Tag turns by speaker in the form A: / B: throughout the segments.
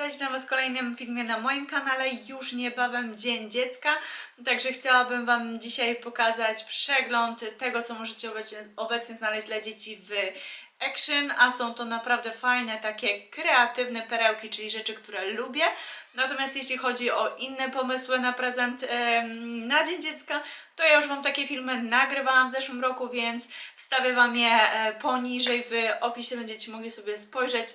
A: Cześć, witam Was w kolejnym filmie na moim kanale. Już niebawem Dzień Dziecka, także chciałabym Wam dzisiaj pokazać przegląd tego, co możecie obecnie, znaleźć dla dzieci w Action, a są to naprawdę fajne, takie kreatywne perełki, czyli rzeczy, które lubię. Natomiast jeśli chodzi o inne pomysły na prezent na Dzień Dziecka, to ja już Wam takie filmy nagrywałam w zeszłym roku, więc wstawię Wam je e, poniżej w opisie, będziecie mogli sobie spojrzeć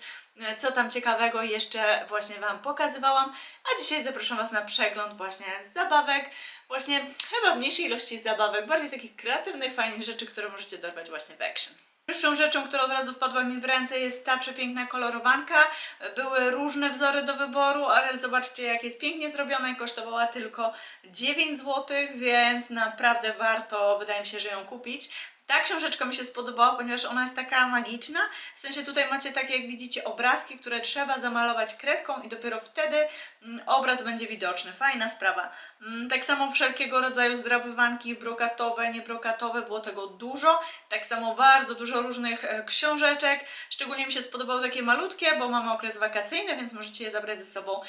A: co tam ciekawego jeszcze właśnie Wam pokazywałam, a dzisiaj zapraszam Was na przegląd właśnie zabawek, właśnie chyba mniejszej ilości zabawek, bardziej takich kreatywnych, fajnych rzeczy, które możecie dorwać właśnie w Action. Pierwszą rzeczą, która od razu wpadła mi w ręce jest ta przepiękna kolorowanka. Były różne wzory do wyboru, ale zobaczcie jak jest pięknie zrobiona i kosztowała tylko 9 zł, więc naprawdę warto, wydaje mi się, że ją kupić. Ta książeczka mi się spodobała, ponieważ ona jest taka magiczna. W sensie tutaj macie tak jak widzicie obrazki, które trzeba zamalować kredką i dopiero wtedy mm, obraz będzie widoczny. Fajna sprawa. Mm, Tak samo wszelkiego rodzaju zdrapywanki brokatowe, niebrokatowe, było tego dużo. Tak samo bardzo dużo różnych e, książeczek. Szczególnie mi się spodobały takie malutkie, bo mamy okres wakacyjny, więc możecie je zabrać ze sobą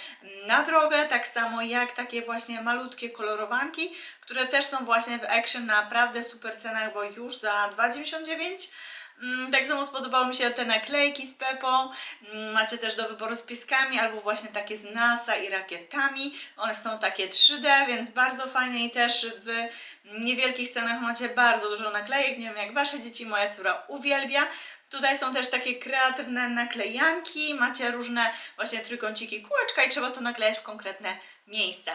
A: na drogę. Tak samo jak takie właśnie malutkie kolorowanki, które też są właśnie w Action na naprawdę super cenach, bo już za 2,99. Mm, Tak samo spodobały mi się te naklejki z Pepą. Mm, Macie też do wyboru z pieskami albo właśnie takie z NASA i rakietami. One są takie 3D, więc bardzo fajnie i też w niewielkich cenach macie bardzo dużo naklejek. Nie wiem jak wasze dzieci, moja córa uwielbia. Tutaj są też takie kreatywne naklejanki, macie różne właśnie trójkąciki, kółeczka i trzeba to naklejać w konkretne miejsca.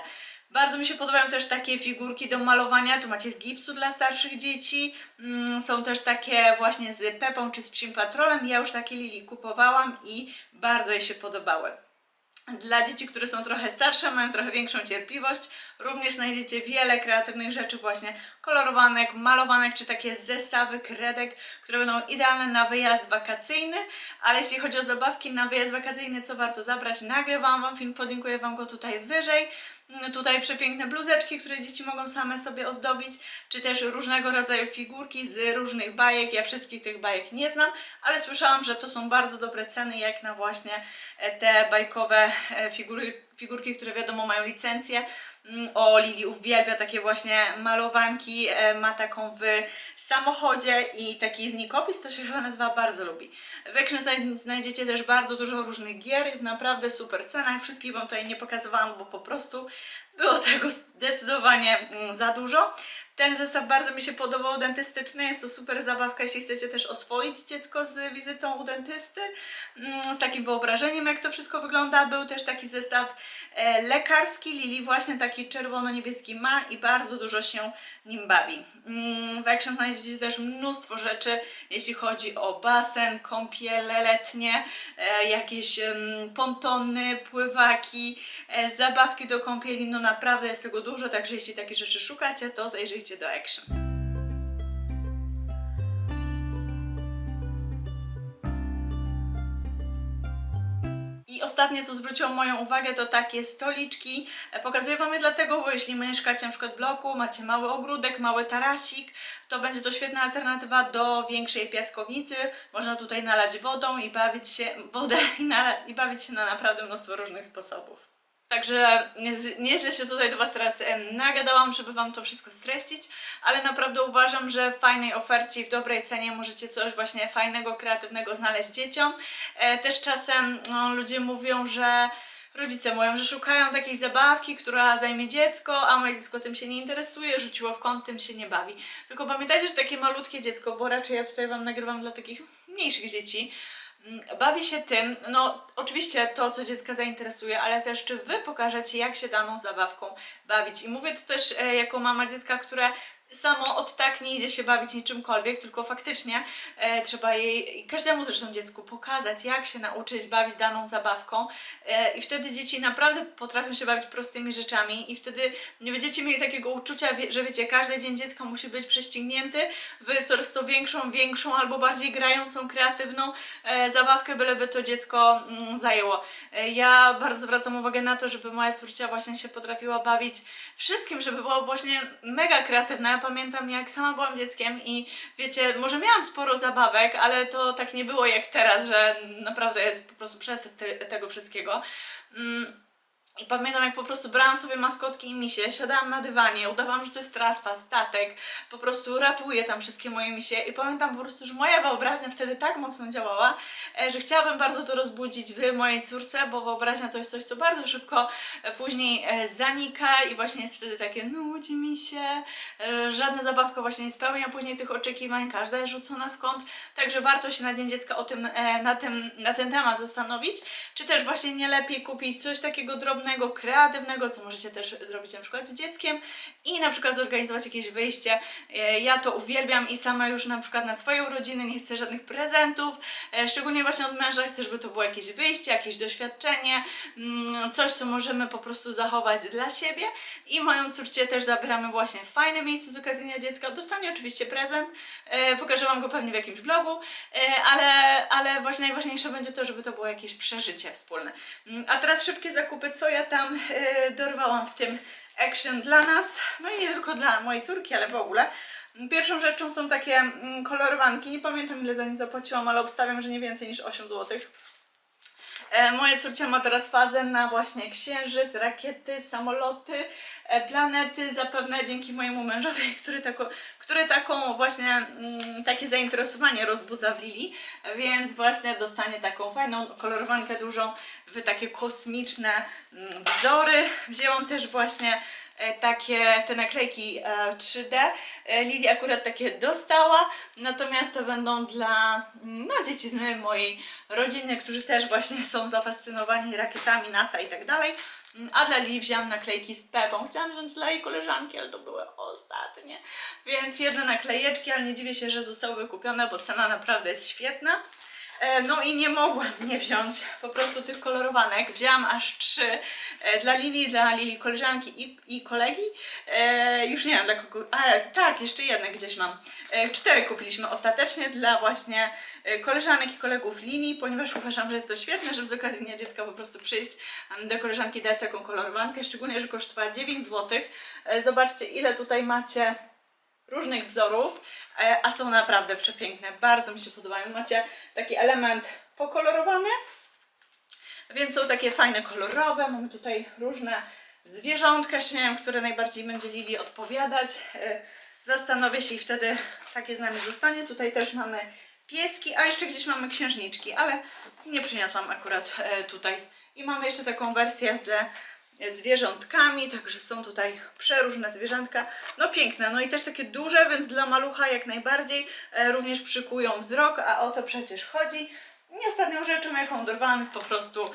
A: Bardzo mi się podobają też takie figurki do malowania. Tu macie z gipsu dla starszych dzieci. Mm, Są też takie właśnie z Pepą czy z Psim Patrolem. Ja już takie Lili kupowałam i bardzo jej się podobały. Dla dzieci, które są trochę starsze, mają trochę większą cierpliwość, również znajdziecie wiele kreatywnych rzeczy, właśnie kolorowanek, malowanek, czy takie zestawy kredek, które będą idealne na wyjazd wakacyjny. Ale jeśli chodzi o zabawki na wyjazd wakacyjny, co warto zabrać, nagrywam Wam film, podlinkuję Wam go tutaj wyżej. Mm, Tutaj przepiękne bluzeczki, które dzieci mogą same sobie ozdobić, czy też różnego rodzaju figurki z różnych bajek. Ja wszystkich tych bajek nie znam, ale słyszałam, że to są bardzo dobre ceny, jak na właśnie e, te bajkowe e, figury, figurki, które wiadomo mają licencję. Mm, O, Lili uwielbia takie właśnie malowanki, e, ma taką w samochodzie i taki znikopis, to się chyba nazywa, bardzo lubi. W znajdziecie też bardzo dużo różnych gier w naprawdę super cenach. Wszystkich Wam tutaj nie pokazywałam, bo po prostu było tego zdecydowanie mm, za dużo. Ten zestaw bardzo mi się podobał, dentystyczny. Jest to super zabawka, jeśli chcecie też oswoić dziecko z wizytą u dentysty, mm, z takim wyobrażeniem, jak to wszystko wygląda. Był też taki zestaw e, lekarski. Lili właśnie taki czerwono-niebieski ma i bardzo dużo się nim bawi. Mm, W Action znajdziecie też mnóstwo rzeczy, jeśli chodzi o basen, kąpiele letnie, e, jakieś pontony, pływaki, e, zabawki do kąpieli. No naprawdę jest tego dużo, także jeśli takie rzeczy szukacie, to zajrzyjcie do Action. I ostatnie, co zwróciło moją uwagę, to takie stoliczki. E, Pokazuję Wam je dlatego, bo jeśli mieszkacie na przykład w bloku, macie mały ogródek, mały tarasik, to będzie to świetna alternatywa do większej piaskownicy. Można tutaj nalać wodą i bawić się, wodę i, nala, i bawić się na naprawdę mnóstwo różnych sposobów. Także nie- nieźle się tutaj do Was teraz nagadałam, żeby Wam to wszystko streścić, ale naprawdę uważam, że w fajnej ofercie i w dobrej cenie możecie coś właśnie fajnego, kreatywnego znaleźć dzieciom. E, Też czasem no, ludzie mówią, że rodzice mówią, że szukają takiej zabawki, która zajmie dziecko, a moje dziecko tym się nie interesuje, rzuciło w kąt, tym się nie bawi. Tylko pamiętajcie, że takie malutkie dziecko, bo raczej ja tutaj Wam nagrywam dla takich mniejszych dzieci, bawi się tym, no oczywiście to, co dziecka zainteresuje, ale też czy wy pokażecie, jak się daną zabawką bawić. I mówię to też e, jako mama dziecka, które samo od tak nie idzie się bawić niczymkolwiek, tylko faktycznie e, trzeba jej, każdemu zresztą dziecku pokazać, jak się nauczyć bawić daną zabawką e, i wtedy dzieci naprawdę potrafią się bawić prostymi rzeczami i wtedy nie będziecie mieli takiego uczucia, że wiecie, każdy dzień dziecka musi być prześcignięty w coraz to większą, większą albo bardziej grającą, kreatywną e, zabawkę, byleby to dziecko mm, zajęło. E, ja bardzo zwracam uwagę na to, żeby moja córcia właśnie się potrafiła bawić wszystkim, żeby była właśnie mega kreatywna, pamiętam jak sama byłam dzieckiem i wiecie, może miałam sporo zabawek, ale to tak nie było jak teraz, że naprawdę jest po prostu przesyp te, tego wszystkiego. Mm, i pamiętam, jak po prostu brałam sobie maskotki i misie, siadałam na dywanie, udawałam, że to jest tratwa, statek, po prostu ratuję tam wszystkie moje misie. I pamiętam po prostu, że moja wyobraźnia wtedy tak mocno działała, e, że chciałabym bardzo to rozbudzić w mojej córce, bo wyobraźnia to jest coś, co bardzo szybko e, później e, zanika i właśnie jest wtedy takie nudzi mi się, żadna zabawka właśnie nie spełnia później tych oczekiwań, każda jest rzucona w kąt, także warto się na Dzień Dziecka o tym, na, tym, na ten temat zastanowić, czy też właśnie nie lepiej kupić coś takiego drobnego, kreatywnego, co możecie też zrobić na przykład z dzieckiem i na przykład zorganizować jakieś wyjście. E, Ja to uwielbiam i sama już na przykład na swoje urodziny nie chcę żadnych prezentów, e, szczególnie właśnie od męża chcę, żeby to było jakieś wyjście, jakieś doświadczenie, mm, coś, co możemy po prostu zachować dla siebie i moją córcie też zabieramy właśnie fajne miejsce z okazji Dziecka. Dostanie oczywiście prezent, e, pokażę Wam go pewnie w jakimś vlogu, ale, ale właśnie najważniejsze będzie to, żeby to było jakieś przeżycie wspólne. Mm, A teraz szybkie zakupy, co ja tam e, dorwałam w tym action dla nas, no i nie tylko dla mojej córki, ale w ogóle. Pierwszą rzeczą są takie mm, kolorowanki, nie pamiętam ile za nie zapłaciłam, ale obstawiam, że nie więcej niż 8 zł. E, Moja córcia ma teraz fazę na właśnie księżyc, rakiety, samoloty, e, planety, zapewne dzięki mojemu mężowi, który, tako, który taką właśnie mm, takie zainteresowanie rozbudza w Lili, więc właśnie dostanie taką fajną kolorowankę dużą w takie kosmiczne mm, wzory. Wzięłam też właśnie e, takie te naklejki e, 3D. E, Lili akurat takie dostała, natomiast to będą dla mm, no, dzieci z mojej rodziny, którzy też właśnie są zafascynowani rakietami NASA i tak dalej. Mm, A dla Lili wzięłam naklejki z Pepą. Chciałam wziąć dla jej koleżanki, ale to były ostatnie. Więc jedne naklejeczki, ale nie dziwię się, że zostały wykupione, bo cena naprawdę jest świetna. E, No i nie mogłam nie wziąć po prostu tych kolorowanek. Wzięłam aż trzy e, dla Lili, dla Lili koleżanki i, i kolegi. E, już nie wiem dla kogo. Ale tak, jeszcze jedne gdzieś mam. Cztery kupiliśmy ostatecznie dla właśnie koleżanek i kolegów Lili, ponieważ uważam, że jest to świetne, żeby z okazji Dnia Dziecka po prostu przyjść do koleżanki dać taką kolorowankę. Szczególnie, że kosztowała 9 zł. Zobaczcie, ile tutaj macie różnych wzorów, e, a są naprawdę przepiękne. Bardzo mi się podobają. Macie taki element pokolorowany, więc są takie fajne kolorowe. Mamy tutaj różne zwierzątka. Jeszcze nie wiem, które najbardziej będzie Lili odpowiadać. E, Zastanowię się i wtedy takie z nami zostanie. Tutaj też mamy pieski, a jeszcze gdzieś mamy księżniczki, ale nie przyniosłam akurat e, tutaj. I mamy jeszcze taką wersję ze zwierzątkami, także są tutaj przeróżne zwierzętka. No piękne, no i też takie duże, więc dla malucha jak najbardziej e, również przykują wzrok, a o to przecież chodzi. I ostatnią rzeczą, jaką dorwałam, jest po prostu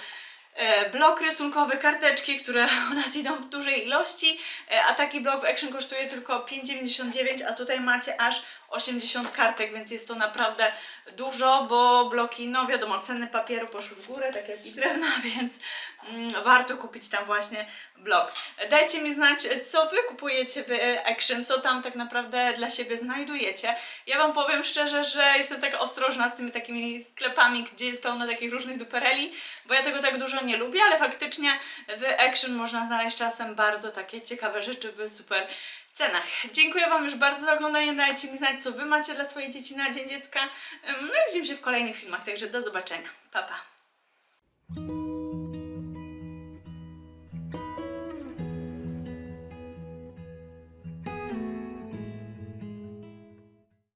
A: blok rysunkowy, karteczki, które u nas idą w dużej ilości, e, a taki blok Action kosztuje tylko 5,99, a tutaj macie aż 80 kartek, więc jest to naprawdę dużo, bo bloki, no wiadomo, ceny papieru poszły w górę, tak jak i drewna, więc mm, warto kupić tam właśnie blok. Dajcie mi znać, co Wy kupujecie w Action, co tam tak naprawdę dla siebie znajdujecie. Ja Wam powiem szczerze, że jestem taka ostrożna z tymi takimi sklepami, gdzie jest pełno takich różnych dupereli, bo ja tego tak dużo nie lubię, ale faktycznie w Action można znaleźć czasem bardzo takie ciekawe rzeczy w super cenach. Dziękuję Wam już bardzo za oglądanie. Dajcie mi znać, co Wy macie dla swojej dzieci na Dzień Dziecka. No i widzimy się w kolejnych filmach, także do zobaczenia. Pa, pa.